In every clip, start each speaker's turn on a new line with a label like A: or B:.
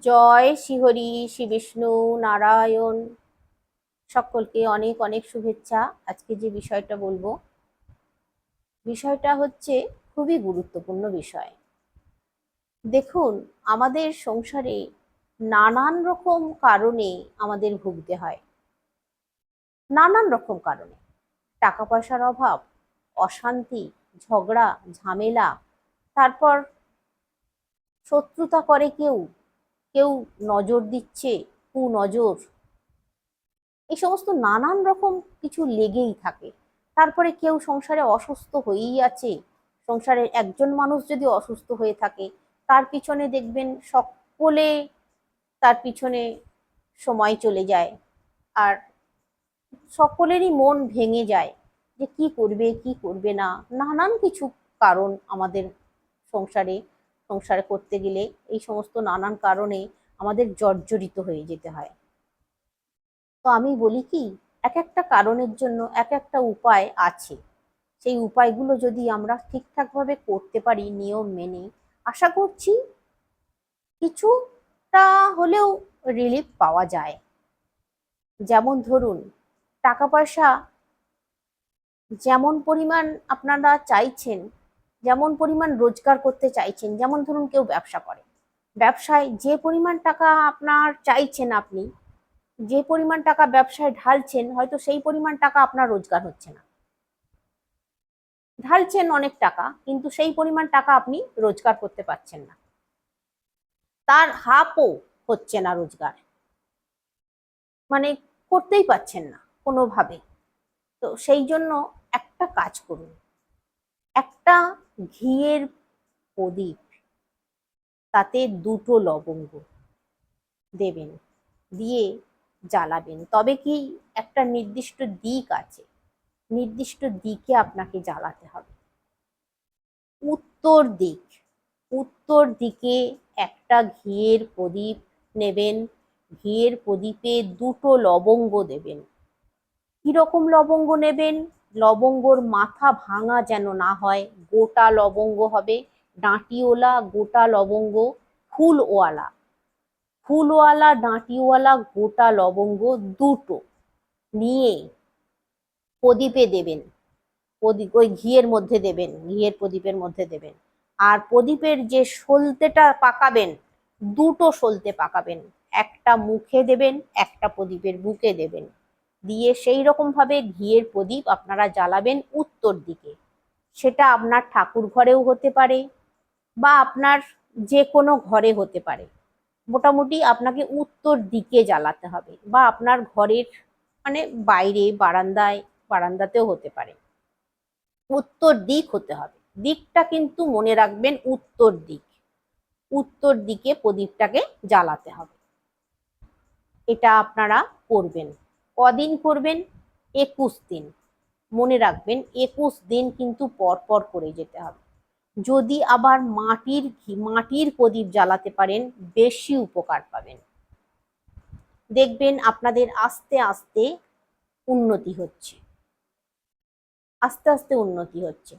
A: জয় শ্রীহরি শ্রী বিষ্ণু, নারায়ণ, সকলকে অনেক অনেক শুভেচ্ছা। আজকে যে বিষয়টা বলব, বিষয়টা হচ্ছে খুবই গুরুত্বপূর্ণ বিষয়। দেখুন, আমাদের সংসারে নানান রকম কারণে আমাদের ভুগতে হয়। নানান রকম কারণে। টাকা পয়সার অভাব, অশান্তি, ঝগড়া, ঝামেলা, তারপর শত্রুতা করে কেউ কেউ নজর দিচ্ছে কু নজর। এই সমস্ত নানান রকম কিছু লেগেই থাকে। তারপরে কেউ সংসারে অসুস্থ হয়েই আছে। সংসারের একজন মানুষ যদি অসুস্থ হয়ে থাকে, তার পিছনে দেখবেন সকলে তার পিছনে সময় চলে যায়। আর সকলেরই মন ভেঙে যায় যে কি করবে কি করবে না। নানান কিছু কারণ আমাদের সংসারে সংসার করতে গেলে এই সমস্ত নানান কারণে আমাদের জর্জরিত হয়ে যেতে হয়। তো আমি বলি কি, এক একটা কারণের জন্য এক একটা উপায় আছে। সেই উপায়গুলো যদি আমরা ঠিকঠাকভাবে করতে পারি নিয়ম মেনে, আশা করছি কিছুটা হলেও রিলিফ পাওয়া যায়। যেমন ধরুন, টাকা পয়সা যেমন পরিমাণ আপনারা চাইছেন যেমন পরিমাণ রোজগার করতে চাইছেন, যেমন ধরুন কেউ ব্যবসা করে। ব্যবসায় যে পরিমাণ টাকা আপনার চাইছেন আপনি, যে পরিমাণ টাকা ব্যবসায় ঢালছেন, হয়তো সেই পরিমাণ টাকা আপনার রোজগার হচ্ছে না। ঢালছেন অনেক টাকা, কিন্তু সেই পরিমাণ টাকা আপনি রোজগার করতে পারছেন না। তার হাফও হচ্ছে না রোজগার। মানে করতেই পারছেন না কোনোভাবে। তো সেই জন্য একটা কাজ করুন। একটা ঘিয়ের প্রদীপ, তাতে দুটো লবঙ্গ দেবেন, দিয়ে জ্বালাবেন। তবে কি একটা নির্দিষ্ট দিক আছে, নির্দিষ্ট দিকে আপনাকে জ্বালাতে হবে। উত্তর দিক, উত্তর দিকে একটা ঘিয়ের প্রদীপ নেবেন, ঘিয়ের প্রদীপে দুটো লবঙ্গ দেবেন। কীরকম লবঙ্গ নেবেন? লবঙ্গর মাথা ভাঙা যেন না হয়। গোটা লবঙ্গ হবে। ডাঁটিওয়ালা, গোটা লবঙ্গ, ফুলওয়ালা। ফুলওয়ালা, ডাঁটিওয়ালা, গোটা লবঙ্গ দুটো নিয়ে প্রদীপে দেবেন। প্রদীপ, ওই ঘিয়ের মধ্যে দেবেন, ঘিয়ের প্রদীপের মধ্যে দেবেন। আর প্রদীপের যে সলতেটা পাকাবেন, দুটো সলতে পাকাবেন। একটা মুখে দেবেন, একটা প্রদীপের বুকে দেবেন। দিয়ে সেই রকম ভাবে ঘিয়ের প্রদীপ আপনারা জ্বালাবেন উত্তর দিকে। সেটা আপনার ঠাকুর ঘরেও হতে পারে বা আপনার যে কোনো ঘরে হতে পারে। মোটামুটি আপনাকে উত্তর দিকে জ্বালাতে হবে বা আপনার ঘরের মানে বাইরে বারান্দায়, বারান্দাতেও হতে পারে। উত্তর দিক হতে হবে। দিকটা কিন্তু মনে রাখবেন উত্তর দিক। উত্তর দিকে প্রদীপটাকে জ্বালাতে হবে। এটা আপনারা করবেন। কদিন করবেন? একুশ দিন। মনে রাখবেন, একুশ দিন কিন্তু পর পর করে যেতে হবে। যদি আবার মাটির মাটির প্রদীপ জ্বালাতে পারেন, বেশি উপকার পাবেন। দেখবেন আপনাদের আস্তে আস্তে উন্নতি হচ্ছে। আস্তে আস্তে উন্নতি হচ্ছে।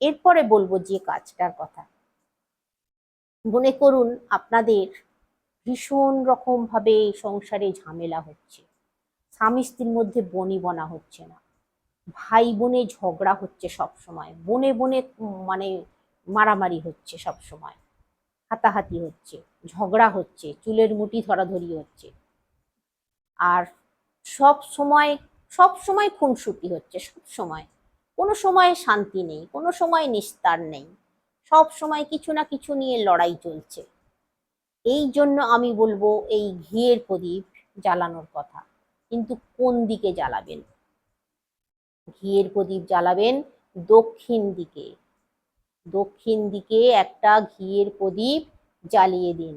A: এরপরে বলব যে কাজটার কথা। মনে করুন, আপনাদের ভীষণ রকম ভাবে সংসারে ঝামেলা হচ্ছে। স্বামী স্ত্রীর মধ্যে বনি বনা হচ্ছে না। ভাই বোনে ঝগড়া হচ্ছে সব সময় বনে বনে মানে মারামারি হচ্ছে সব সময় হাতাহাতি হচ্ছে, ঝগড়া হচ্ছে, চুলের মুটি ধরাধরি হচ্ছে। আর সব সময় সব সময় খুনসুটি হচ্ছে সব সময় কোনো সময় শান্তি নেই, কোনো সময় নিস্তার নেই। সব সময় কিছু না কিছু নিয়ে লড়াই চলছে। এই জন্য আমি বলব এই ঘিয়ের প্রদীপ জ্বালানোর কথা। কিন্তু কোন দিকে জ্বালাবেন? ঘিয়ের প্রদীপ জ্বালাবেন দক্ষিণ দিকে। দক্ষিণ দিকে একটা ঘিয়ের প্রদীপ জ্বালিয়ে দিন।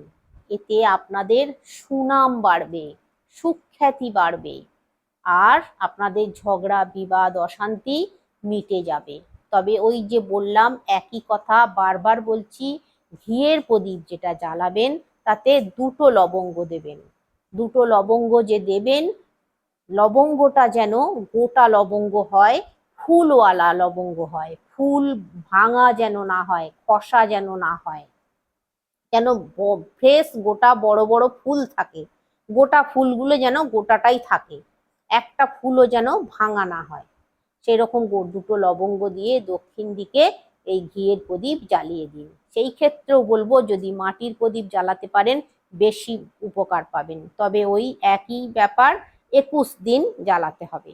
A: এতে আপনাদের সুনাম বাড়বে, সুখ্যাতি বাড়বে আর আপনাদের ঝগড়া, বিবাদ, অশান্তি মিটে যাবে। তবে ওই যে বললাম, একই কথা বারবার বলছি, ঘিয়ের প্রদীপ যেটা জ্বালাবেন তাতে দুটো লবঙ্গ দেবেন। দুটো লবঙ্গ যে দেবেন লবঙ্গটা যেন গোটা লবঙ্গ হয়, ফুলওয়ালা লবঙ্গ হয়, ফুল ভাঙা যেন না হয়, কষা যেন না হয়। যেন ফ্রেশ গোটা বড় বড় ফুল থাকে, গোটা ফুলগুলো যেন গোটাটাই থাকে, একটা ফুলও যেন ভাঙা না হয়। সেরকম দুটো লবঙ্গ দিয়ে দক্ষিণ দিকে এই ঘিয়ের প্রদীপ জ্বালিয়ে দিন। সেই ক্ষেত্রেও বলব, যদি মাটির প্রদীপ জ্বালাতে পারেন, বেশি উপকার পাবেন। তবে ওই একই ব্যাপার একুশ দিন জ্বালাতে হবে।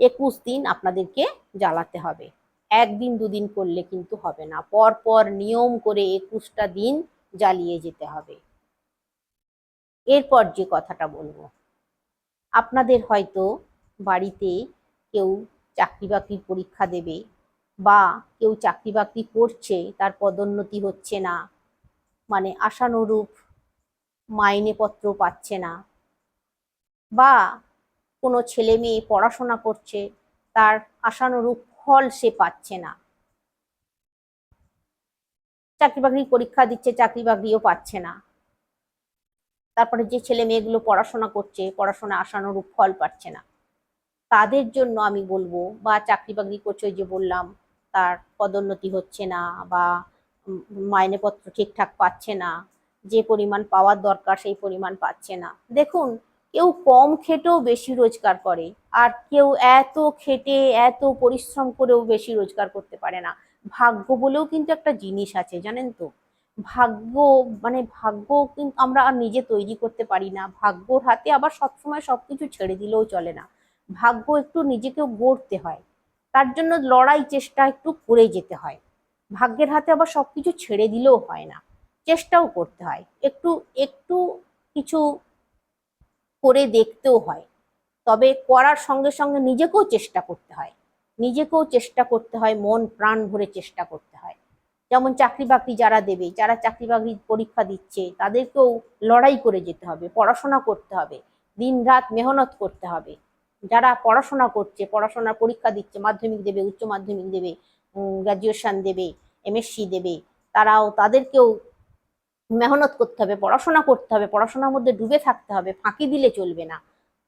A: একুশ দিন আপনাদেরকে জ্বালাতে হবে। একদিন দুদিন করলে কিন্তু হবে না। পর পর নিয়ম করে একুশটা দিন জ্বালিয়ে যেতে হবে। এরপর যে কথাটা বলব, আপনাদের হয়তো বাড়িতে কেউ চাকরি বাকরির পরীক্ষা দেবে বা কেউ চাকরি বাকরি করছে, তার পদোন্নতি হচ্ছে না মানে আশানুরূপ মাইনেপত্র পাচ্ছে না বা কোনো ছেলে মেয়ে পড়াশোনা করছে, তার আশানুরূপ ফল সে পাচ্ছে না। চাকরি বাকরি পরীক্ষা দিচ্ছে চাকরি বাকরিও পাচ্ছে না। তারপরে যে ছেলে মেয়েগুলো পড়াশোনা করছে পড়াশোনা আশানুরূপ ফল পাচ্ছে না। তাদের জন্য আমি বলব, বা চাকরি বাকরি করছে যে বললাম, তার পদোন্নতি হচ্ছে না, বা মাইনেপত্র ঠিকঠাক পাচ্ছে না, যে পরিমাণ পাওয়ার দরকার সেই পরিমাণ পাচ্ছে না। দেখুন কেউ কম খেটেও বেশি রোজগার করে। আর কেউ এত খেটে, এত পরিশ্রম করেও বেশি রোজগার করতে পারে না। ভাগ্য বলেও কিন্তু একটা জিনিস আছে, জানেন তো? ভাগ্য মানে ভাগ্য কিন্তু আমরা আর নিজে তৈরি করতে পারি না। ভাগ্যর হাতে আবার সবসময় সবকিছু ছেড়ে দিলেও চলে না। ভাগ্য একটু নিজেকেও গড়তে হয়। তার জন্য লড়াই চেষ্টা একটু করে যেতে হয়। ভাগ্যের হাতে আবার সবকিছু ছেড়ে দিলেও হয় না। চেষ্টাও করতে হয়। একটু একটু কিছু করে দেখতেও হয়। তবে করার সঙ্গে সঙ্গে নিজেকেও চেষ্টা করতে হয়। নিজেকেও চেষ্টা করতে হয়, মন প্রাণ ভরে চেষ্টা করতে হয়। যেমন চাকরি বাকরি যারা দেবে, যারা চাকরি বাকরির পরীক্ষা দিচ্ছে, তাদেরকেও লড়াই করে যেতে হবে, পড়াশোনা করতে হবে দিন রাত মেহনত করতে হবে। যারা পড়াশোনা করছে, পড়াশোনার পরীক্ষা দিচ্ছে, মাধ্যমিক দেবে, উচ্চ মাধ্যমিক দেবে গ্র্যাজুয়েশন দেবে এমএসসি দেবে, তারাও তাদেরকেও মেহনত করতে হবে, পড়াশোনা করতে হবে, পড়াশোনার মধ্যে ডুবে থাকতে হবে, ফাঁকি দিলে চলবে না।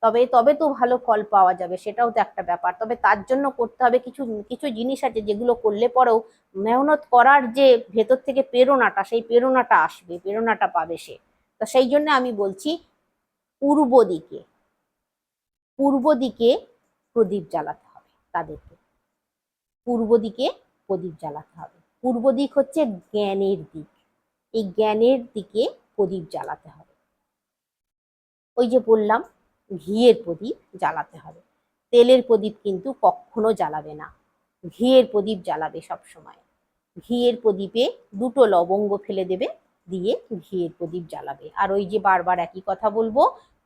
A: তবে তবে তো ভালো ফল পাওয়া যাবে, সেটাও তো একটা ব্যাপার। তবে তার জন্য করতে হবে কিছু কিছু জিনিস আছে যেগুলো করলে পরেও মেহনত করার যে ভেতর থেকে প্রেরণাটা, সেই প্রেরণাটা আসবে, প্রেরণাটা পাবে সে। তো সেই জন্য আমি বলছি, পূর্ব দিকে পূর্ব দিকে প্রদীপ জ্বালাতে হবে তাদেরকে। পূর্ব দিকে প্রদীপ জ্বালাতে হবে। পূর্ব দিক হচ্ছে জ্ঞানের দিক। এই জ্ঞানের দিকে প্রদীপ জ্বালাতে হবে। ওই যে বললাম, ঘিয়ের প্রদীপ জ্বালাতে হবে। তেলের প্রদীপ কিন্তু কখনো জ্বালাবে না। ঘিয়ের প্রদীপ জ্বালাবে সব সময় ঘিয়ের প্রদীপে দুটো লবঙ্গ ফেলে দেবে, দিয়ে ঘিয়ের প্রদীপ জ্বালাবে। আর ওই যে বারবার একই কথা বলব,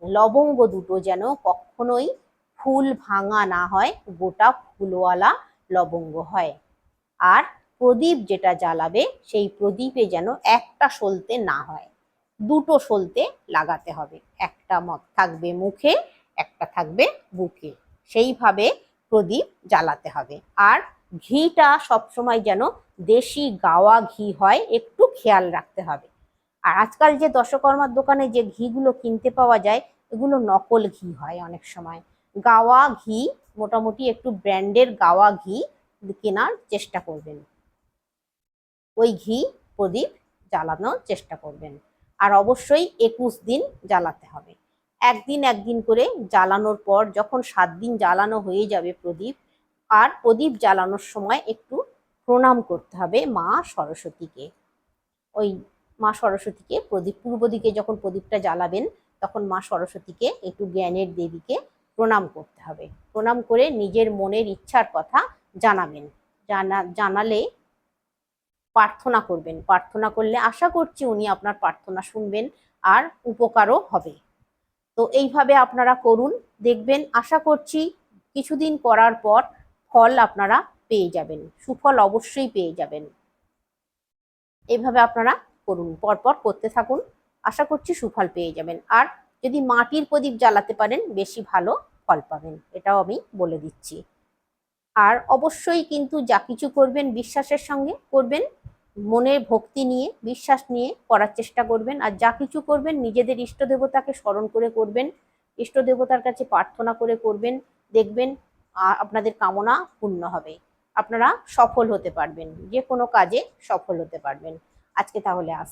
A: লবঙ্গ দুটো যেন কখনোই ফুল ভাঙা না হয়, গোটা ফুলওয়ালা লবঙ্গ হয়। আর প্রদীপ যেটা জ্বালাবে, সেই প্রদীপে যেন একটা সলতে না হয়। দুটো সলতে লাগাতে হবে। একটা মত থাকবে মুখে, একটা থাকবে বুকে। সেইভাবে প্রদীপ জ্বালাতে হবে। আর ঘিটা সবসময় যেন দেশি গাওয়া ঘি হয়, একটু খেয়াল রাখতে হবে। আর আজকাল যে দশকর্মার দোকানে যে ঘিগুলো কিনতে পাওয়া যায়, এগুলো নকল ঘি হয় অনেক সময়। গাওয়া ঘি, মোটামুটি একটু ব্র্যান্ডের গাওয়া ঘি কেনার চেষ্টা করবেন। ওই ঘি প্রদীপ জ্বালানোর চেষ্টা করবেন। আর অবশ্যই একুশ দিন জ্বালাতে হবে। একদিন একদিন করে জ্বালানোর পর যখন সাত দিন জ্বালানো হয়ে যাবে প্রদীপ, আর প্রদীপ জ্বালানোর সময় একটু প্রণাম করতে হবে মা সরস্বতীকে। ওই মা সরস্বতীকে, প্রদীপ পূর্ব দিকে যখন প্রদীপটা জ্বালাবেন, তখন মা সরস্বতীকে একটু জ্ঞানের দেবীকে প্রণাম করতে হবে। প্রণাম করে নিজের মনের ইচ্ছার কথা জানাবেন। জানা, জানালে প্রার্থনা করবেন। প্রার্থনা করলে আশা করছি উনি আপনার প্রার্থনা শুনবেন আর উপকারও হবে। তো এইভাবে আপনারা করুন, দেখবেন আশা করছি কিছুদিন করার পর ফল আপনারা পেয়ে যাবেন, সুফল অবশ্যই পেয়ে যাবেন। এইভাবে আপনারা করুন, পরপর করতে থাকুন, আশা করছি সুফল পেয়ে যাবেন। আর যদি মাটির প্রদীপ জ্বালাতে পারেন, বেশি ভালো ফল পাবেন, এটাও আমি বলে দিচ্ছি। আর অবশ্যই কিন্তু যা কিছু করবেন, বিশ্বাসের সঙ্গে করবেন মনের ভক্তি নিয়ে, বিশ্বাস নিয়ে করার চেষ্টা করবেন আর যা কিছু করবেন, নিজেদের ইষ্ট দেবতাকে স্মরণ করে করবেন, ইষ্ট দেবতার কাছে প্রার্থনা করে করবেন, দেখবেন আপনাদের কামনা পূর্ণ হবে। আপনারা সফল হতে পারবেন, যে কোনো কাজে সফল হতে পারবেন। আজকে তাহলে আস